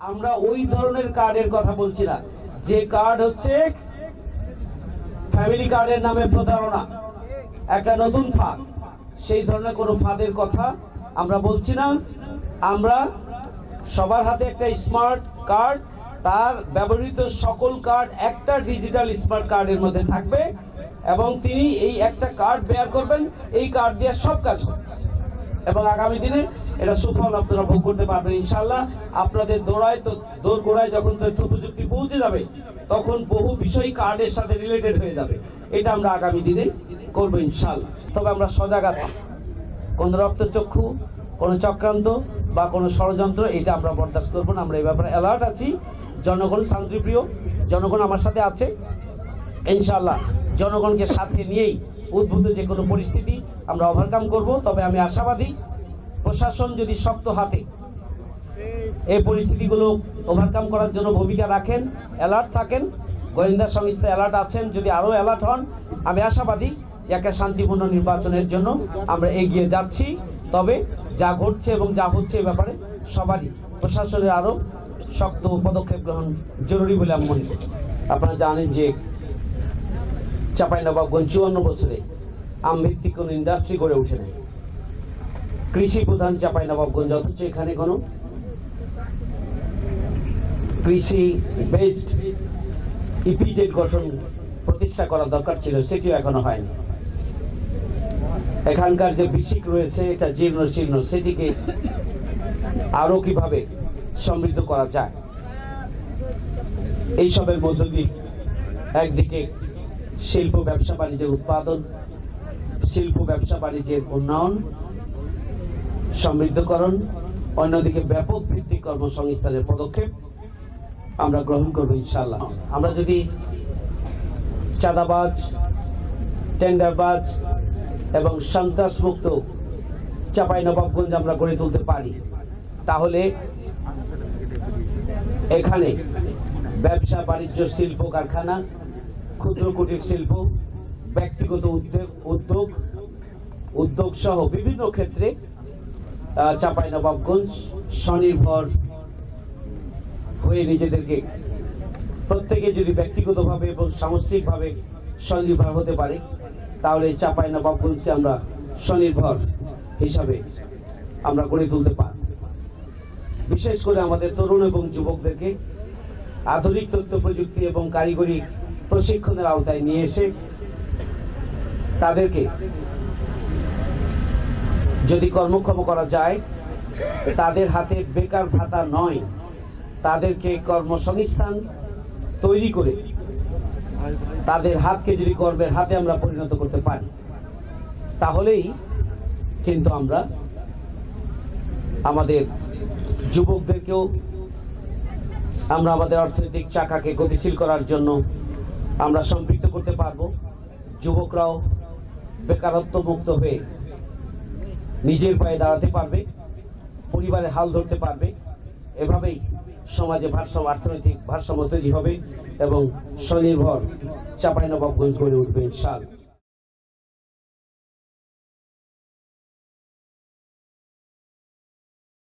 আমরা ওই ধরনের কার্ডের কথা বলছি না। যে কার্ড হচ্ছে ফ্যামিলি কার্ডের নামে প্রতারণা। একটা নতুন ফাঁদ। সেই ধরনের কোনো ফাঁদের কথা আমরা বলছি না। আমরা সবার হাতে একটা স্মার্ট কার্ড, তার ব্যবহৃত সকল কার্ড একটা ডিজিটাল স্মার্ট কার্ডের মধ্যে থাকবে এবং তিনি এই একটা কার্ড বেয়ার করবেন, এই কার্ড দিয়ে সব কাজ হবে এবং আগামী দিনে এটা সুফল আপনারা ভোগ করতে পারবেন ইনশাল্লাহ আপনাদের দৌড়ায় তো দৌড় গোড়ায় যখন তথ্য প্রযুক্তি পৌঁছে যাবে, তখন বহু বিষয় কার্ডের সাথে রিলেটেড হয়ে যাবে। এটা আমরা আগামী দিনে করব ইনশাল্লাহ তবে আমরা সজাগ আছি। কোন রক্তচক্ষু কোন চক্রান্ত বা কোনো ষড়যন্ত্র, এটা আমরা বরদাস্ত করব না। আমরা এই ব্যাপারে অ্যালার্ট আছি। জনগণ শান্তিপ্রিয়। জনগণ আমার সাথে আছে। ইনশাল্লাহ জনগণকে সাথে নিয়েই উদ্ভূত যে কোনো পরিস্থিতি আমরা ওভারকাম করব, তবে আমি আশাবাদী প্রশাসন যদি শক্ত হাতে এই পরিস্থিতিগুলো ওভারকাম করার জন্য ভূমিকা রাখেন অ্যালার্ট থাকেন, গোয়েন্দা সংস্থা অ্যালার্ট আছেন, যদি আরও অ্যালার্ট হন, আমি আশাবাদী যে একটা শান্তিপূর্ণ নির্বাচনের জন্য আমরা এগিয়ে যাচ্ছি, তবে যা ঘটছে এবং যা হচ্ছে এ ব্যাপারে সবারই প্রশাসনের আরও শক্ত পদক্ষেপ গ্রহণ জরুরি বলে আমি মনে করি। আপনারা জানেন যে চাঁপাইনবাবগঞ্জ চুয়ান্ন বছরে আমভিত্তিক কোনো ইন্ডাস্ট্রি গড়ে ওঠে নাই। কৃষি প্রধান চাঁপাইনবাবগঞ্জ অথচ এখানে কোনো। কৃষি বেসড ইপিজেড গঠন প্রতিষ্ঠা করা দরকার ছিল, সেটিও এখনও হয়নি। এখানকার যে বিসিক রয়েছে, এটা জীর্ণ শীর্ণ, সেটিকে আরও কীভাবে সমৃদ্ধ করা যায়? এইসবের মধ্য দিয়ে একদিকে শিল্প, ব্যবসা, বাণিজ্যের উৎপাদন, শিল্প, ব্যবসা, বাণিজ্যের উন্নয়ন, সমৃদ্ধকরণ, অন্যদিকে ব্যাপক ভিত্তিক কর্মসংস্থানের পদক্ষেপ আমরা গ্রহণ করব ইনশাল্লাহ আমরা যদি চাঁদাবাজ, টেন্ডারবাজ এবং সন্ত্রাসমুক্ত চাপাই নবাবগঞ্জ আমরা গড়ে তুলতে পারি, তাহলে এখানে ব্যবসা, বাণিজ্য, শিল্প কারখানা ক্ষুদ্র কুটির শিল্প, ব্যক্তিগত উদ্যোগ উদ্যোগ উদ্যোগ সহ বিভিন্ন ক্ষেত্রে চাপাই নবাবগঞ্জ স্বনির্ভর হয়ে নিজেদেরকে প্রত্যেকে যদি ব্যক্তিগতভাবে এবং সামষ্টিকভাবে স্বনির্ভর হতে পারে, তাহলে চাপাই নবাবগঞ্জকে আমরা স্বনির্ভর হিসাবে আমরা গড়ে তুলতে পারি। বিশেষ করে আমাদের তরুণ এবং যুবকদেরকে আধুনিক তথ্য প্রযুক্তি এবং কারিগরি প্রশিক্ষণের আওতায় নিয়ে এসে তাদেরকে যদি কর্মক্ষম করা যায়, তাদের হাতে বেকার ভাতা নয়, তাদেরকে কর্মসংস্থান তৈরি করে তাদের হাতকে যদি কর্মের হাতে আমরা পরিণত করতে পারি, তাহলেই কিন্তু আমরা আমাদের যুবকদেরকেও, আমরা আমাদের অর্থনৈতিক চাকাকে গতিশীল করার জন্য আমরা সম্পৃক্ত করতে পারব। যুবকরাও বেকারত্ব মুক্ত হয়ে নিজের পায়ে দাঁড়াতে পারবে, পরিবারে হাল ধরতে পারবে। এভাবেই সমাজে ভারসাম্য, অর্থনৈতিক ভারসাম্য তৈরি হবে এবং স্বনির্ভর চাপাইনবাবগঞ্জ গড়ে উঠবে ইনশাআল্লাহ।